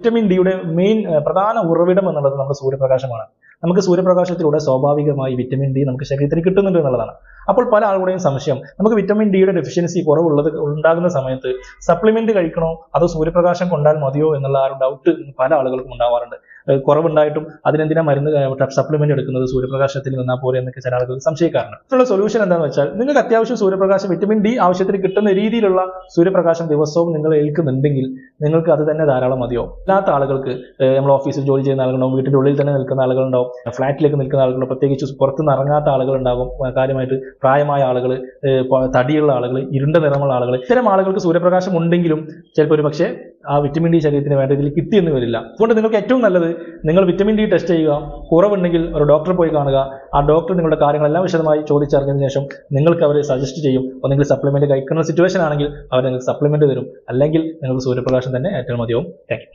Vitamin ഡിയുടെ main പ്രധാന ഉറവിടം എന്നുള്ളത് നമ്മുടെ സൂര്യപ്രകാശമാണ്. നമുക്ക് സൂര്യപ്രകാശത്തിലൂടെ സ്വാഭാവികമായി വിറ്റമിൻ ഡി നമുക്ക് ശരീരത്തിന് കിട്ടുന്നുണ്ട് എന്നുള്ളതാണ്. അപ്പോൾ പല ആളുകളുടെയും സംശയം നമുക്ക് വിറ്റമിൻ ഡിയുടെ ഡെഫിഷ്യൻസി കുറവുള്ളത് ഉണ്ടാകുന്ന സമയത്ത് സപ്ലിമെന്റ് കഴിക്കണോ? അതോ സൂര്യപ്രകാശം കൊണ്ടാൽ മതിയോ എന്നുള്ള ആ ഒരു ഡൗട്ട് പല ആളുകൾക്കും ഉണ്ടാവാറുണ്ട്. കുറവുണ്ടായിട്ടും അതിനെന്തിനാ മരുന്ന് സപ്ലിമെന്റ് എടുക്കുന്നത് സൂര്യപ്രകാശത്തിൽ നിന്നാ പോലെ എന്നൊക്കെ ചില ആളുകൾ സംശയിക്കാറുണ്ട്. ഇതിനുള്ള സൊല്യൂഷൻ എന്താണെന്ന് വെച്ചാൽ നിങ്ങൾക്ക് അത്യാവശ്യം സൂര്യപ്രകാശം വിറ്റമിൻ ഡി ആവശ്യത്തിന് കിട്ടുന്ന രീതിയിലുള്ള സൂര്യപ്രകാശം ദിവസവും നിങ്ങൾ ഏൽക്കുന്നുണ്ടെങ്കിൽ നിങ്ങൾക്ക് അത് തന്നെ ധാരാളം മതിയോ? അല്ലാത്ത ആളുകൾക്ക് നമ്മൾ ഓഫീസിൽ ജോലി ചെയ്യുന്ന ആളുകളുണ്ടാവും വീട്ടിന്റെ ഉള്ളിൽ തന്നെ നിൽക്കുന്ന ആളുകളുണ്ടാവും ഫ്ലാറ്റിലേക്ക് നിൽക്കുന്ന ആളുകളുണ്ടോ പ്രത്യേകിച്ച് പുറത്തുനിന്ന് ഇറങ്ങാത്ത ആളുകളുണ്ടാകും കാര്യമായിട്ട് പ്രായമായ ആളുകൾ തടിയുള്ള ആളുകൾ ഇരുണ്ട നിറമുള്ള ആളുകൾ ഇത്തരം ആളുകൾക്ക് സൂര്യപ്രകാശം ഉണ്ടെങ്കിലും ചിലപ്പോൾ ഒരു പക്ഷേ ആ വിറ്റമിൻ ഡി ശരീരത്തിന് വേണ്ട രീതിയിൽ കിട്ടിയെന്ന് വരില്ല. അതുകൊണ്ട് നിങ്ങൾക്ക് ഏറ്റവും നല്ലത് നിങ്ങൾ വിറ്റമിൻ ഡി ടെസ്റ്റ് ചെയ്യുക. കുറവുണ്ടെങ്കിൽ ഒരു ഡോക്ടറെ പോയി കാണുക. ആ ഡോക്ടർ നിങ്ങളുടെ കാര്യങ്ങളെല്ലാം വിശദമായി ചോദിച്ചറിഞ്ഞതിന് ശേഷം നിങ്ങൾക്ക് അവരെ സജസ്റ്റ് ചെയ്യും. അപ്പോൾ നിങ്ങൾ സപ്ലിമെന്റ് കഴിക്കുന്ന സിറ്റുവേഷൻ ആണെങ്കിൽ അവർ നിങ്ങൾക്ക് സപ്ലിമെന്റ് തരും. അല്ലെങ്കിൽ നിങ്ങൾക്ക് സൂര്യപ്രകാശം തന്നെ ഏറ്റവും അധികവും താങ്ക്